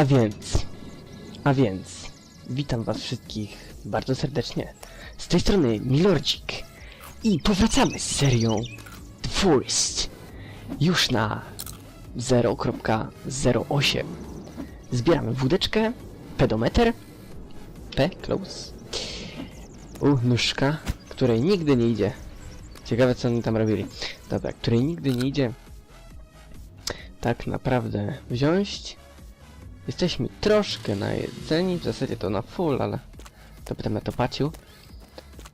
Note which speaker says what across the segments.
Speaker 1: A więc, a więc, witam was wszystkich bardzo serdecznie. Z tej strony Milordzik i powracamy z serią The Forest już na 0.08. Zbieramy wódeczkę, pedometer, P, close, u, nóżka, której nigdy nie idzie. Ciekawe co oni tam robili. Dobra, której nigdy nie idzie tak naprawdę wziąć. Jesteśmy troszkę najedzeni, w zasadzie to na full, ale to będę to patrzył.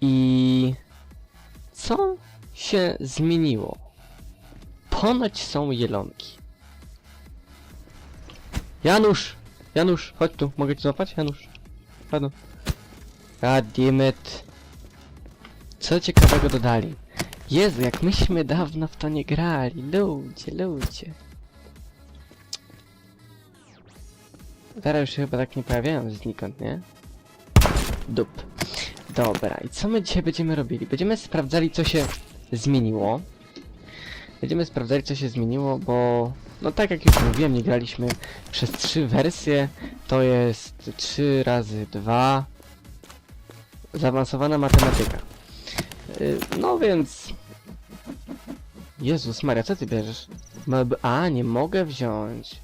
Speaker 1: I co się zmieniło? Ponoć są jelonki. Janusz! Janusz, chodź tu, mogę cię złapać? Janusz. Pardon. God damn it. Co ciekawego dodali? Jezu, jak myśmy dawno w to nie grali. Ludzie, ludzie. Teraz już się chyba tak nie pojawiają znikąd, nie? Dup. Dobra, i co my dzisiaj będziemy robili? Będziemy sprawdzali, co się zmieniło. Będziemy sprawdzali, co się zmieniło, bo... No tak jak już mówiłem, nie graliśmy przez trzy wersje. To jest 3 razy 2 Zaawansowana matematyka. Y, No więc... Jezus Maria, co ty bierzesz? A, nie mogę wziąć.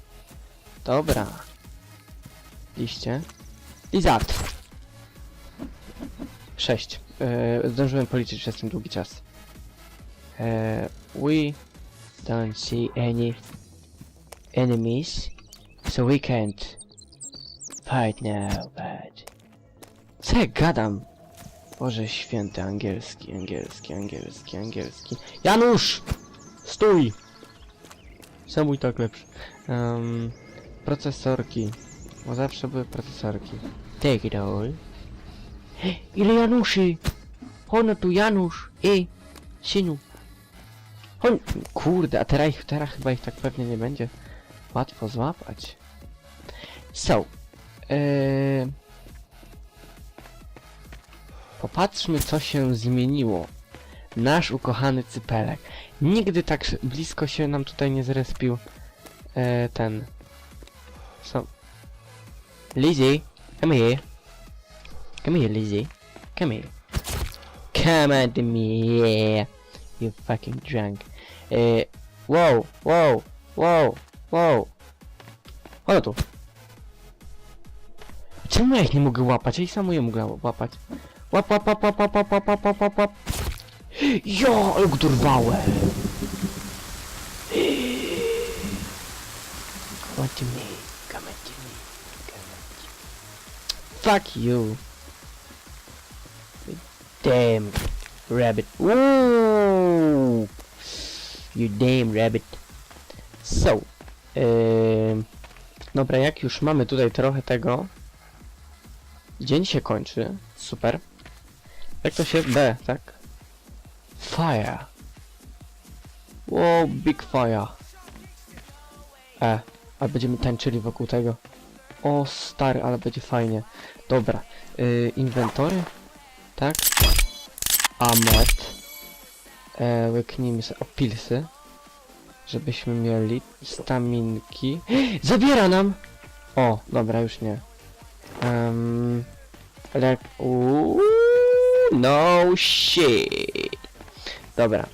Speaker 1: Dobra. Liście. Lizard. Sześć. E, zdążyłem policzyć przez ten długi czas. E, we don't see any enemies, so we can't fight now, but... Co ja gadam? Boże święty, angielski, angielski, angielski, angielski. Janusz! Stój! Samuj tak lepszy. Um, procesorki. Bo zawsze były procesorki. Take it all. Ile Januszy? Chodź tu Janusz! Ej! Synu! Chodź! Kurde, a teraz, ich, teraz chyba ich tak pewnie nie będzie łatwo złapać. So. Eee, Popatrzmy, co się zmieniło. Nasz ukochany cypelek. Nigdy tak blisko się nam tutaj nie zrespił e, ten. So. Lizzie, come here. Come here, Lizzie. Come here. Come to me. You fucking drunk. E, wow, wow, wow, wow. Chodź tu. Czemu ja ich nie mogę łapać? Ja ich samo je mogę łapać. Łap, łap, łap, łap, łap, łap, łap, łap, łap, łap, łap. Jo, ale go dorwałem. Come on Fuck you. Damn rabbit. Woo! You damn rabbit. So, em, dobra, jak już mamy tutaj trochę tego, dzień się kończy, super. Jak to się B, tak? Fire. Wow, big fire. E, a będziemy tańczyli wokół tego. O stary, ale będzie fajnie. Dobra, y, inwentory, tak? Amet. E, łyknijmy sobie o pilsy. Żebyśmy mieli staminki. Zabiera nam! O, dobra, już nie. Um. Uuu, no shit. Dobra.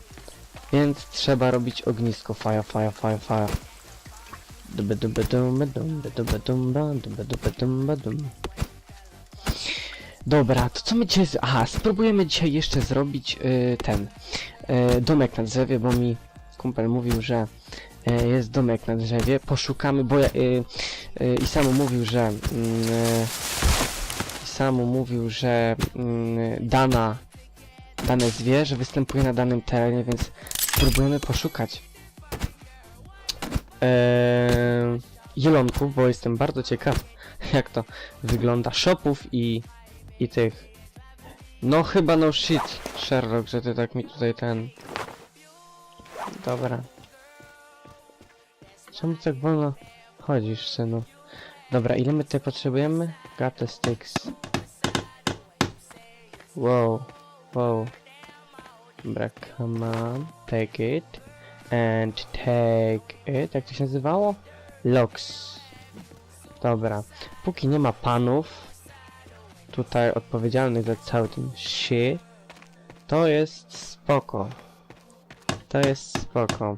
Speaker 1: Więc trzeba robić ognisko. Fire, fire, fire, fire. Dobra, to co my dzisiaj... z- Aha, spróbujemy dzisiaj jeszcze zrobić y, ten y, domek na drzewie, bo mi kumpel mówił, że y, jest domek na drzewie. Poszukamy, bo ja... Y, y, I samo mówił, że... mm, y, I samo mówił, że mm, dana... Dane zwierzę występuje na danym terenie, więc spróbujemy poszukać Eee, jelonków, bo jestem bardzo ciekaw, jak to wygląda. Shopów i, i tych. No chyba no shit, Sherlock, że ty tak mi tutaj ten... Dobra. Czemu tak wolno chodzisz, synu? Dobra, ile my tutaj potrzebujemy? Got the sticks. Wow, wow. Dobra, come on, take it. And take it, jak to się nazywało? Logs. Dobra. Póki nie ma panów tutaj odpowiedzialnych za cały ten shit, to jest spoko. To jest spoko.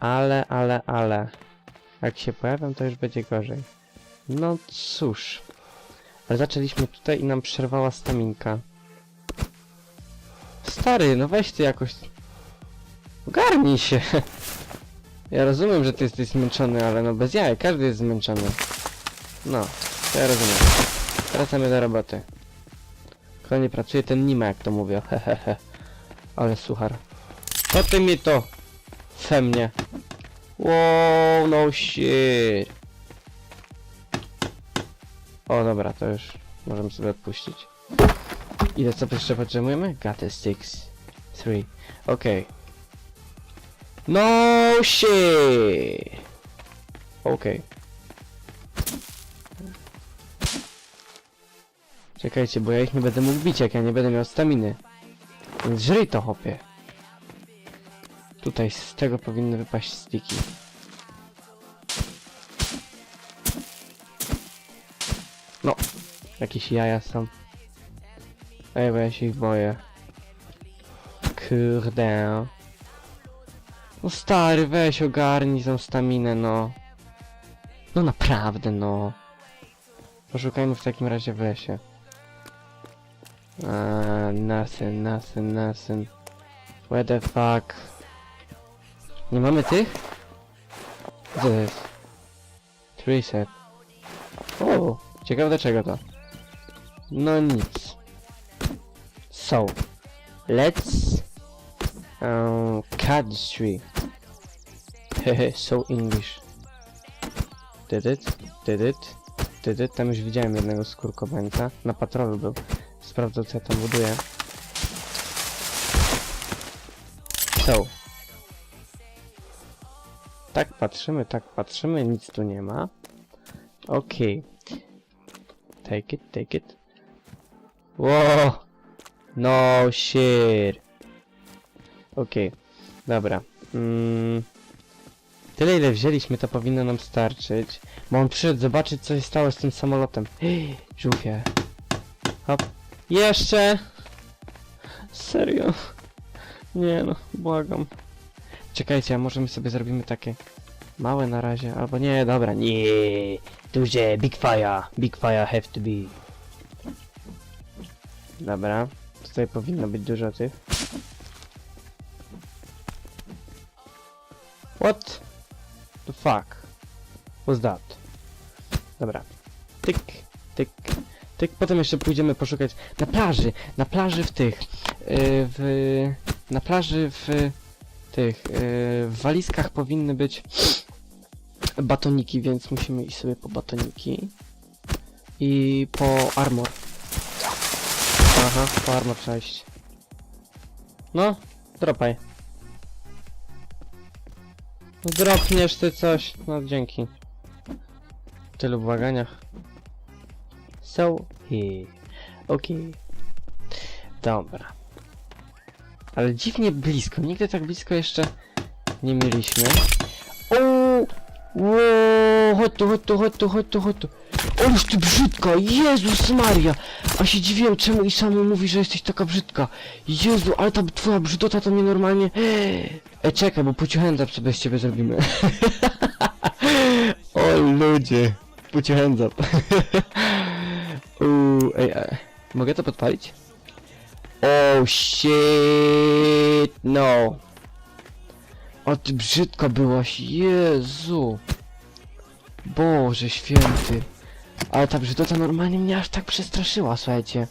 Speaker 1: Ale, ale, ale. Jak się pojawią, to już będzie gorzej. No cóż. Ale zaczęliśmy tutaj i nam przerwała staminka. Stary, no weź ty jakoś... Ogarnij się. Ja rozumiem, że ty jesteś zmęczony, ale no bez jaj, każdy jest zmęczony. No, to ja rozumiem. Wracamy do roboty. Kto nie pracuje, ten nie ma, jak to mówię. Hehehe. Ale suchar. Co ty mi to? We mnie. Wow, no shit. O, dobra, to już możemy sobie odpuścić. Ile co jeszcze potrzebujemy? A six. Three. Okej. No shit. Okej. Czekajcie, bo ja ich nie będę mógł bić, jak ja nie będę miał staminy. Więc żryj to, hopie. Tutaj z tego powinny wypaść stiki. No, jakieś jaja są. Ej, bo ja się ich boję. Kurde. No stary, weź ogarnij tą staminę, no. No naprawdę, no. Poszukajmy w takim razie w lesie. Eee, nothing, nothing, nothing. Where the fuck? Nie mamy tych? Co to jest? Reset. O, ciekawe dlaczego to. No nic. So, let's um, tree. Hehe, so English. Did it? Did it? Did it? Tam już widziałem jednego skurkobańca. Na patrolu był. Sprawdzał co ja tam buduję. So. Tak patrzymy, tak patrzymy, nic tu nie ma. Okej. Take it, take it. Wow. No shit. Okej, dobra. Mm. Tyle ile wzięliśmy to powinno nam starczyć. Bo on przyszedł zobaczyć co się stało z tym samolotem. Żółwie. Hop. Jeszcze! Serio? Nie no, błagam. Czekajcie, a może my sobie zrobimy takie małe na razie, albo nie, dobra, nie. Duże, big fire, big fire have to be. Dobra, tutaj powinno być dużo tych. What the fuck was that? Dobra. Tyk, tyk, tyk. Potem jeszcze pójdziemy poszukać na plaży, na plaży w tych, yy, w, na plaży w tych, yy, w walizkach powinny być batoniki, więc musimy iść sobie po batoniki i po armor. Aha, po armor trzeba iść. No, dropaj. No Dropniesz ty coś. No dzięki. W tylu błaganiach. So here. Okej. Dobra. Ale dziwnie blisko. Nigdy tak blisko jeszcze nie mieliśmy. O! Wow, chodź tu, chodź tu, chodź tu, chodź tu, chodź tu. Ty brzydka! Jezus Maria! A się dziwiłem, czemu i sam mówi, że jesteś taka brzydka. Jezu, ale ta twoja brzydota to mnie normalnie... E, czekaj, bo pociąchędzap sobie z ciebie zrobimy. o ludzie. Pociąchędzap. Uuu, ej, ej. Mogę to podpalić? Oh shit, no. O ty brzydka byłaś, Jezu. Boże święty. Ale ta brzydota normalnie mnie aż tak przestraszyła, słuchajcie.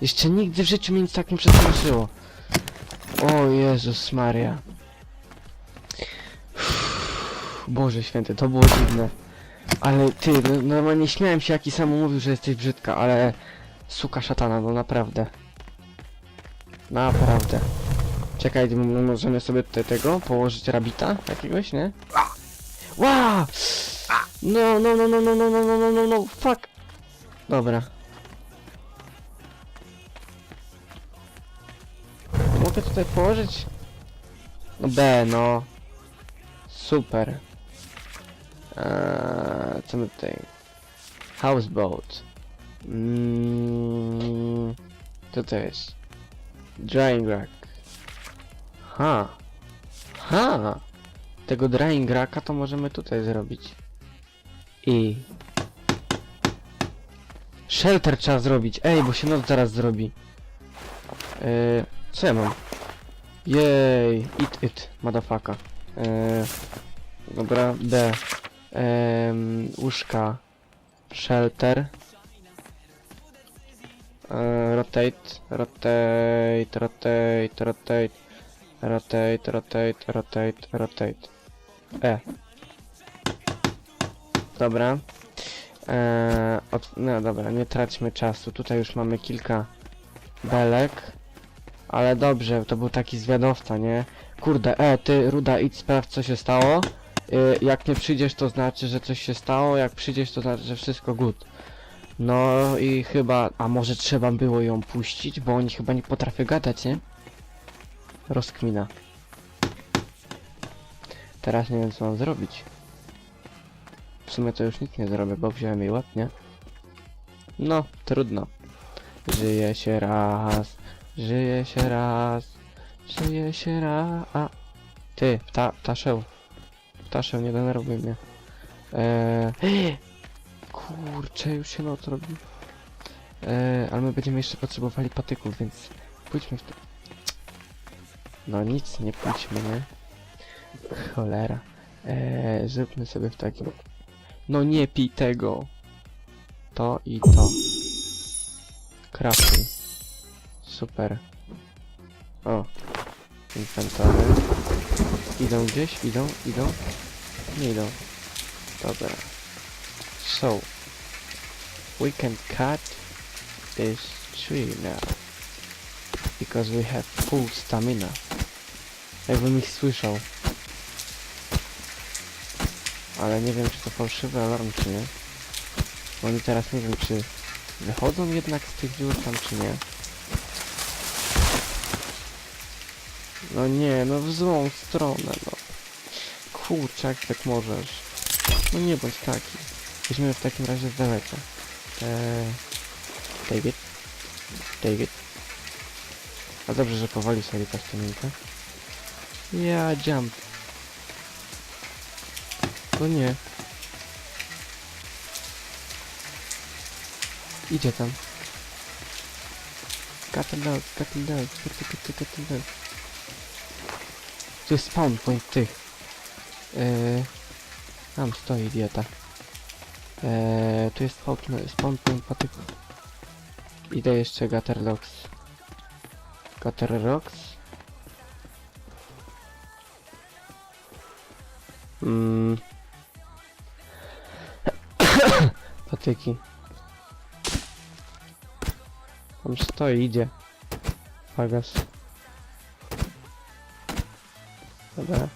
Speaker 1: Jeszcze nigdy w życiu mnie nic tak nie przestraszyło. O Jezus Maria. Boże święty, to było dziwne. Ale ty, no, normalnie śmiałem się jaki sam mówił, że jesteś brzydka, ale... Suka szatana, no naprawdę. Naprawdę. Czekaj, możemy sobie tutaj tego położyć rabita jakiegoś, nie? Wow! No, no, no, no, no, no, no, no, no, no, no, fuck! Dobra. Mogę tutaj położyć? No B, no. Super. Eee, co my tutaj? Houseboat. Mm, co to jest? Drying rack. Ha. Ha. Tego drying racka to możemy tutaj zrobić. I... Shelter trzeba zrobić. Ej, bo się noc zaraz zrobi. Yy, co ja mam? Jej, it it, motherfucker. Yy, dobra, B. Łóżka. Shelter. E, rotate, rotate, rotate, rotate, rotate, rotate, rotate, rotate. E. Dobra. E, od, no dobra, nie traćmy czasu. Tutaj już mamy kilka belek. Ale dobrze, to był taki zwiadowca, nie? Kurde, e, ty, Ruda, idź sprawdź co się stało. Y, jak nie przyjdziesz, to znaczy, że coś się stało. Jak przyjdziesz, to znaczy, że wszystko good. No i chyba... A może trzeba było ją puścić, bo oni chyba nie potrafią gadać, nie? Rozkmina. Teraz nie wiem, co mam zrobić. W sumie to już nic nie zrobię, bo wziąłem jej ładnie. No, trudno. Żyje się raz, żyje się raz, żyje się raz. A, ty, pta, ptaszeł. Ptaszeł, nie denerwuj mnie. Eee, kurczę, już się noc robi. Eee, ale my będziemy jeszcze potrzebowali patyków, więc pójdźmy w to. No nic, nie pójdźmy, nie? Cholera. Eee, zróbmy sobie w takim... No nie pij tego. To i to. Crafting. Super. O. Inwentory. Idą gdzieś? Idą? Idą? Nie idą. Dobra. So. We can cut this tree now. Because we have full stamina. Jakbym ich słyszał. Ale nie wiem czy to fałszywy alarm czy nie. Bo oni teraz nie wiem czy wychodzą jednak z tych dziur tam czy nie. No nie, no w złą stronę, no. Kurczę, jak tak możesz. No nie bądź taki. Weźmiemy w takim razie z daleka. Eee, David? David? A dobrze, że powoli sobie kastaminkę. Ja jump. No nie. Idzie tam. Cut it out, cut it out, cut it, E, e, tu jest spawn point tych. Yy, tam stoi dieta. Yy, tu jest spawn point patyków. Idę jeszcze Gatterlocks. Gatterlocks. Mm. Patyki. Tam stoi, idzie. Fagas. Dobra.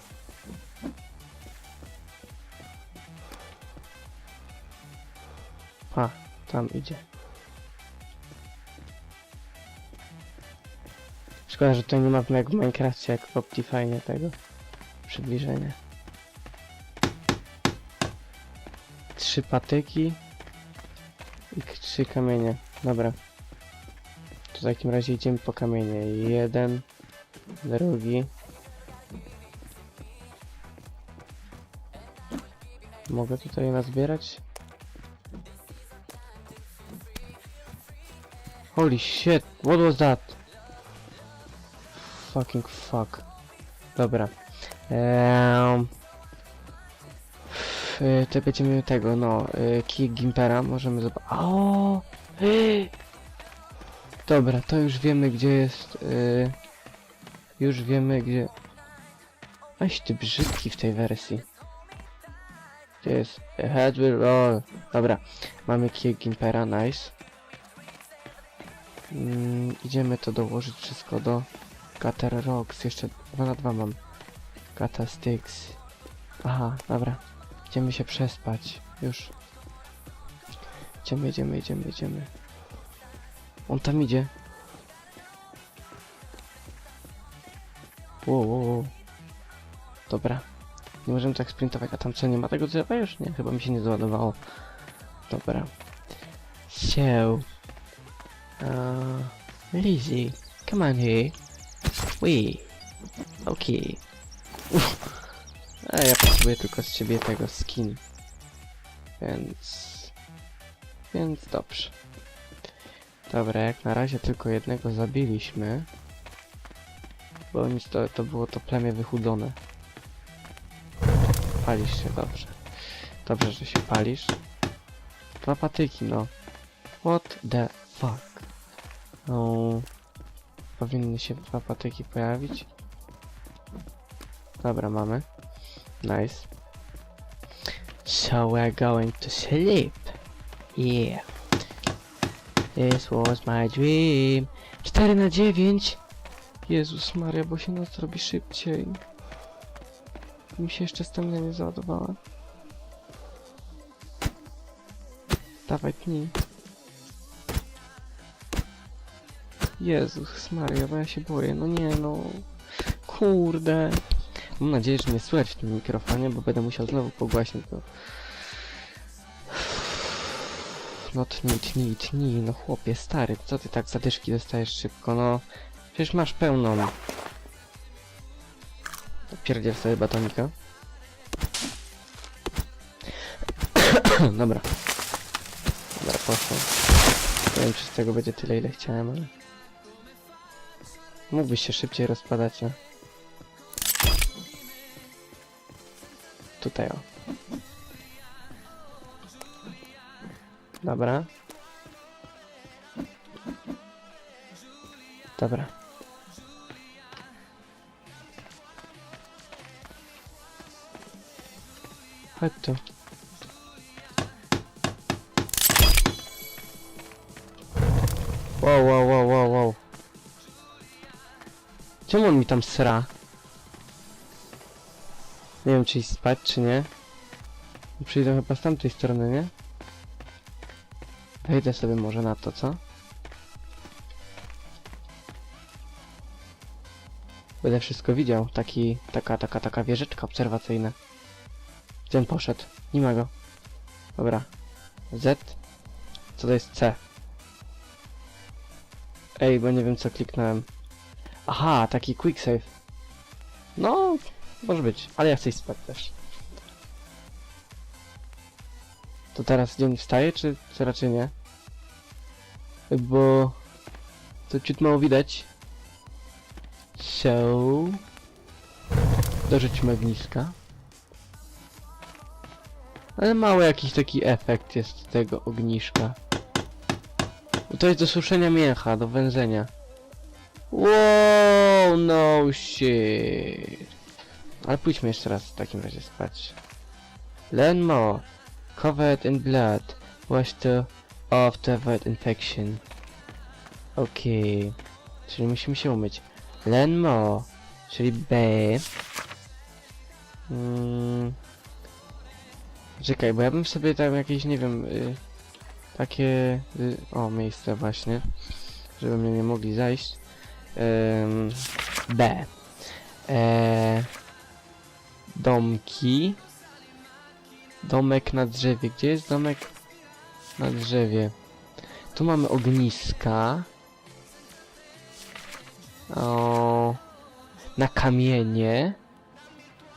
Speaker 1: A, tam idzie. Szkoda, że to nie ma w Minecrafcie, jak w Optifine tego przybliżenia. Trzy patyki i trzy kamienie. Dobra. To w takim razie idziemy po kamienie. Jeden, drugi. Mogę tutaj nazbierać? Holy shit, what was that? Fucking fuck. Dobra. Um, y, to będziemy tego, no, y, kij Gimpera, możemy zobaczyć. O! Dobra, to już wiemy gdzie jest. Y, już wiemy gdzie. Aś ty brzydki w tej wersji. Gdzie jest? Head will roll. Dobra, mamy kij Gimpera, nice. Mm, idziemy to dołożyć wszystko do Gutter Rocks. Jeszcze 2 na 2 mam. Gutter Sticks. Aha, dobra. Idziemy się przespać. Już. Idziemy, idziemy, idziemy, idziemy. On tam idzie. Wow, wow, wow. Dobra. Nie możemy tak sprintować, a tam co, nie ma tego drzewa już? Nie, chyba mi się nie załadowało. Dobra. So, uh, Lizzie, come on here. We, okay. A ja potrzebuję tylko z ciebie tego skin. Więc... Więc dobrze. Dobra, jak na razie tylko jednego zabiliśmy. Bo nic to, to było to plemię wychudzone. Palisz się, dobrze. Dobrze, że się palisz. Dwa patyki, no. What the fuck? No... Powinny się dwa patyki pojawić. Dobra, mamy. Nice. So we're going to sleep. Yeah. This was my dream. 4 na 9. Jezus Maria, bo się noc robi szybciej. Mi się jeszcze stamina nie załadowała. Dawaj, pnij. Jezus Maria, bo ja się boję. No nie, no. Kurde. Mam nadzieję, że mnie słychać w tym mikrofonie, bo będę musiał znowu pogłaśnić to. No tnij, tnij, tnij, no chłopie, stary, co ty tak zadyszki dostajesz szybko, no. Przecież masz pełną. Pierdziel sobie batonika. Dobra. Dobra, poszło. Nie wiem, czy z tego będzie tyle, ile chciałem, ale... Mógłbyś się szybciej rozpadać, no. Tutaj o. Dobra. Dobra. Chodź tu. Wow, wow, wow, wow, wow. Czemu on mi tam sra? Nie wiem, czy iść spać, czy nie. Przyjdę chyba z tamtej strony, nie? Wejdę sobie może na to, co? Będę wszystko widział. Taki, taka, taka, taka wieżyczka obserwacyjna. On poszedł? Nie ma go. Dobra. Z. Co to jest C? Ej, bo nie wiem co kliknąłem. Aha, taki quick save. No, może być, ale ja chcę iść spać też. To teraz dzień wstaje, czy, czy raczej nie? Bo to ciut mało widać. So... Dorzućmy ogniska. Ale mały jakiś taki efekt jest tego ogniszka. I to jest do suszenia mięcha, do wędzenia. Wow, no shit. Ale pójdźmy jeszcze raz w takim razie spać. Learn more. Covered in blood. Wash to off to avoid infection. Okej. Czyli musimy się umyć. Learn more. Czyli B. Mm. Czekaj, bo ja bym sobie tam jakieś, nie wiem, y, takie... Y, o, miejsce właśnie. Żeby mnie nie mogli zajść. Ym, B. E, domki. Domek na drzewie. Gdzie jest domek na drzewie? Tu mamy ogniska. O, na kamienie.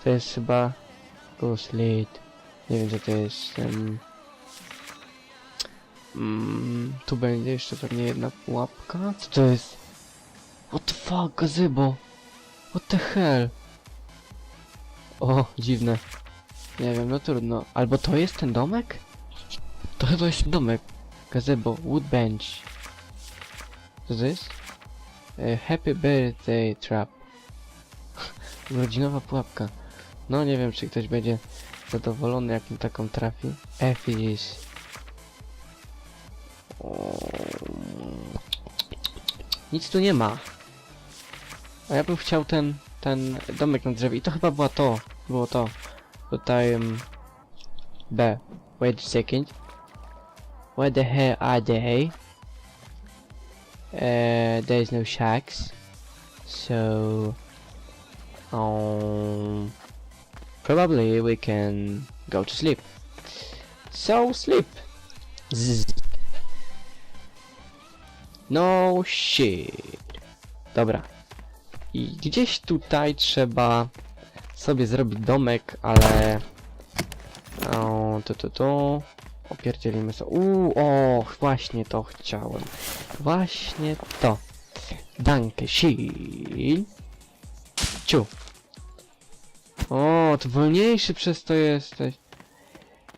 Speaker 1: To jest chyba Ghost Lead. Nie wiem co to jest. Um, mm, tu będzie jeszcze pewnie jedna pułapka. Co to jest? What the fuck, gazebo? What the hell? O, dziwne. Nie wiem, no trudno. Albo to jest ten domek? To chyba jest domek. Gazebo, wood bench. Co to jest? E, happy birthday trap. Rodzinowa pułapka. No nie wiem, czy ktoś będzie zadowolony, jak mi taką trafi. Effies. Nic tu nie ma. A ja bym chciał ten, ten domek na drzewie. I to chyba była to. Było to. Tutaj... Um, B. Wait a second. Where the hell are they? Uh, there's no shacks. So... Um... Probably we can go to sleep. So sleep. Zzz. No shit. Dobra. I gdzieś tutaj trzeba sobie zrobić domek, ale... O, to, to, to... Opierdzielimy sobie... Uuu, o, właśnie to chciałem. Właśnie to. Danke, schön. Ciu. O, to wolniejszy przez to jesteś.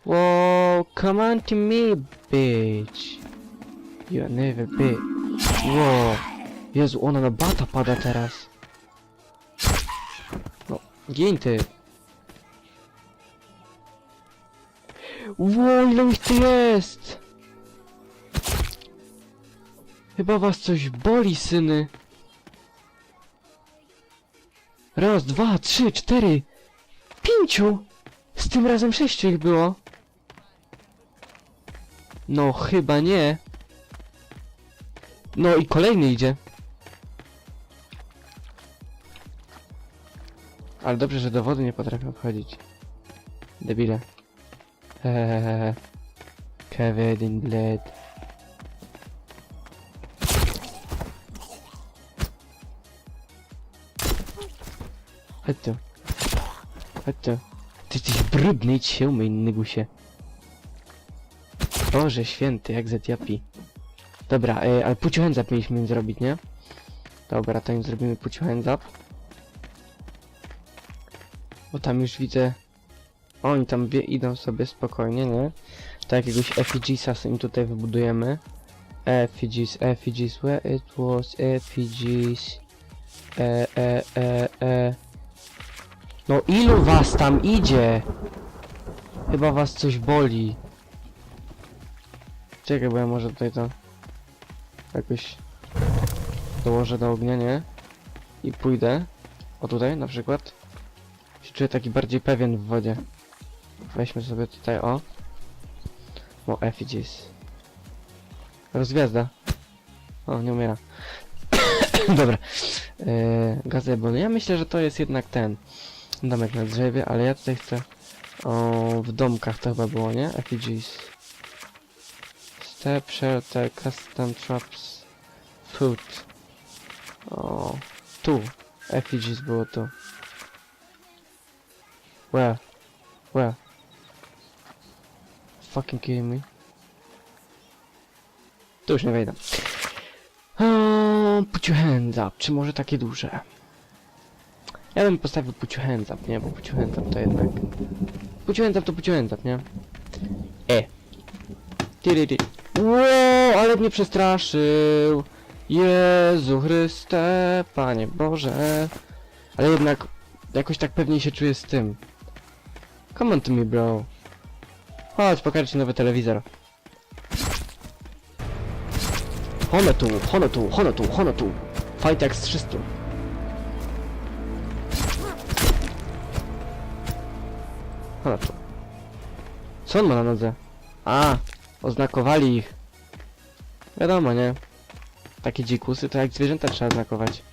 Speaker 1: Wow, come on to me, bitch. You never bitch. Wow. Jezu, ona na bata pada teraz. No, gin ty. Wow, ile ich tu jest! Chyba was coś boli, syny. Raz, dwa, trzy, cztery, pięciu! Z tym razem sześciu ich było. No, chyba nie. No i kolejny idzie. Ale dobrze, że do wody nie potrafią wchodzić. Debile. Hehehe. Kevin Blade. Chodź tu. Chodź tu. Ty jesteś brudny, idź się umyj, nygusie. Boże święty, jak zetiapi. Dobra, y, ale puciu hands up mieliśmy zrobić, nie? Dobra, to im zrobimy puciu hands up. Bo tam już widzę... Oni tam idą sobie spokojnie, nie? To jakiegoś effigiesa im tutaj wybudujemy. Effigies, effigies, where it was, effigies. E, e, e, e. No ilu was tam idzie? Chyba was coś boli. Czekaj, bo ja może tutaj to jakoś dołożę do ognia, nie? I pójdę. O tutaj na przykład. Się czuję taki bardziej pewien w wodzie. Weźmy sobie tutaj o. O, effigies. Rozgwiazda. O, nie umiera. Dobra. Eee, gazebo. No ja myślę, że to jest jednak ten domek na drzewie, ale ja tutaj chcę o, w domkach to chyba było, nie? Effigies. Step, shelter, custom traps, food. O, tu. Effigies było tu. Where? Where? Fucking kidding me. Tu już nie wejdę. Put your hands up. Czy może takie duże? Ja bym postawił your hands up, nie? Bo your hands up to jednak... Your hands up to your hands up, nie? E. Ty, ty. Wow, ale mnie przestraszył. Jezu Chryste, Panie Boże. Ale jednak jakoś tak pewniej się czuję z tym. Come on to me, bro. Chodź, pokażę ci nowy telewizor. Hono tu, hono tu, hono tu, hono tu. Fight jak z 300. Hono tu. Co on ma na nodze? A, oznakowali ich. Wiadomo, nie? Takie dzikusy to jak zwierzęta trzeba znakować.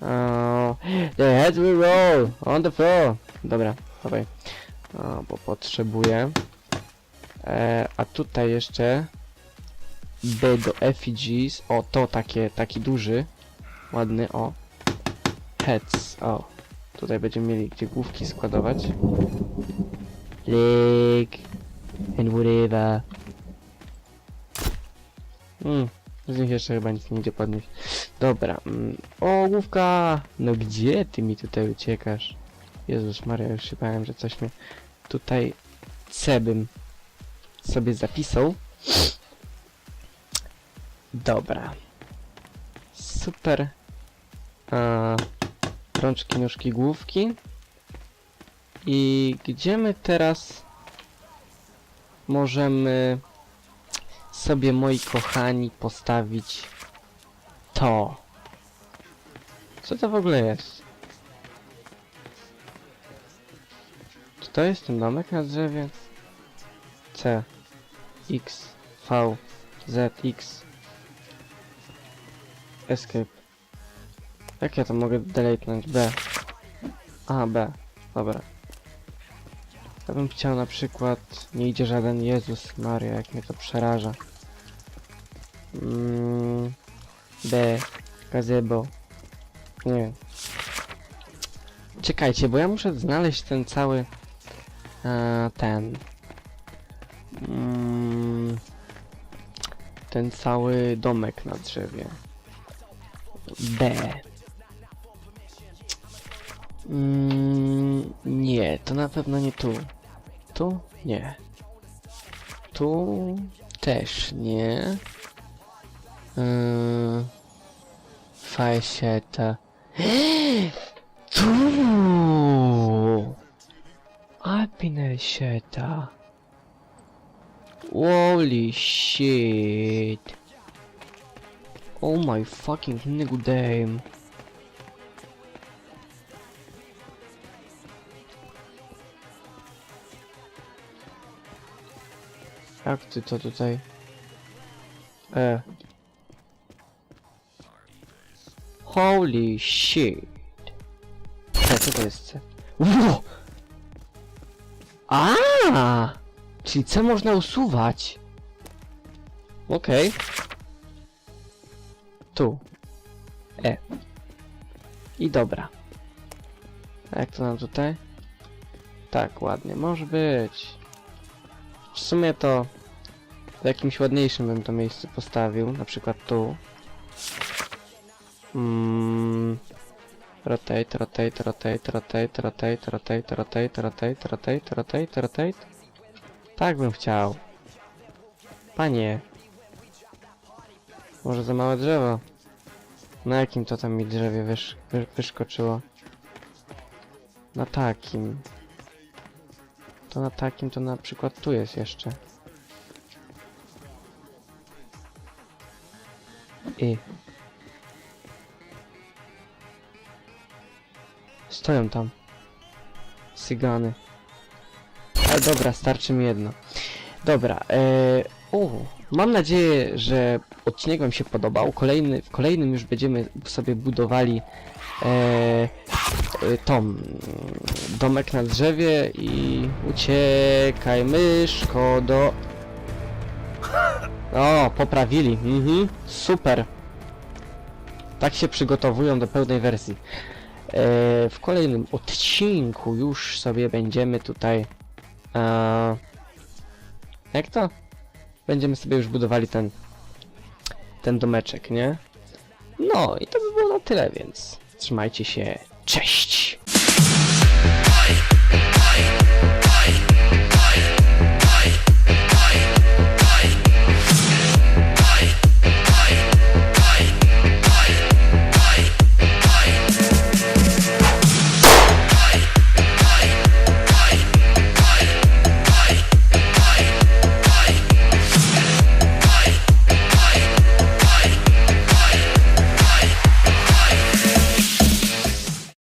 Speaker 1: Oh, the heads will roll on the floor. Dobra, dawaj. O, bo potrzebuję. E, a tutaj jeszcze B do effigies. O, to takie, taki duży. Ładny, o. Heads, o. Tutaj będziemy mieli gdzie główki składować. Leg. And whatever. Mm, z nich jeszcze chyba nic nie idzie podnieść. Dobra. Mm. O, główka! No gdzie ty mi tutaj uciekasz? Jezus Maria, już się bałem, że coś mnie tutaj C bym sobie zapisał. Dobra. Super. A, rączki, nóżki, główki. I gdzie my teraz możemy sobie, moi kochani, postawić to? Co to w ogóle jest? Czy to jest ten domek na drzewie? C X V Z X Escape Jak ja to mogę deletenąć? B A, B, dobra Ja bym chciał na przykład Nie idzie żaden Jezus Maria, jak mnie to przeraża mm, B, gazebo. Nie. Czekajcie, bo ja muszę znaleźć ten cały... E, ten... Mm, ten cały domek na drzewie. B. Mm, nie, to na pewno nie tu. Tu? Nie. Tu też nie. Yy, Fajsieta. Tu! Alpinesieta. Holy shit. Oh my fucking nigga damn. Jak ty to tutaj? E. Holy shit. E, co to jest? Ło! A! Czyli C można usuwać. Okej. Tu. E. I dobra. A jak to nam tutaj? Tak, ładnie. Może być. W sumie to w jakimś ładniejszym bym to miejsce postawił, na przykład tu. Mm. Rotate, rotate, rotate, rotate, rotate, rotate, rotate, rotate, rotate, rotate, rotate. Tak bym chciał. Panie. Może za małe drzewo? Na jakim to tam mi drzewie wysz, wy, wyszkoczyło? Na takim. To na takim, to na przykład tu jest jeszcze. I. Stoją tam. Cygany. Dobra, starczy mi jedno. Dobra, e, mam nadzieję, że odcinek Wam się podobał. Kolejny, w kolejnym już będziemy sobie budowali e, tom, mm, domek na drzewie i uciekaj myszko do... O, poprawili, mhm, super. Tak się przygotowują do pełnej wersji. E, w kolejnym odcinku już sobie będziemy tutaj... E, jak to? Będziemy sobie już budowali ten... ten domeczek, nie? No i to by było na tyle, więc trzymajcie się. Cześć!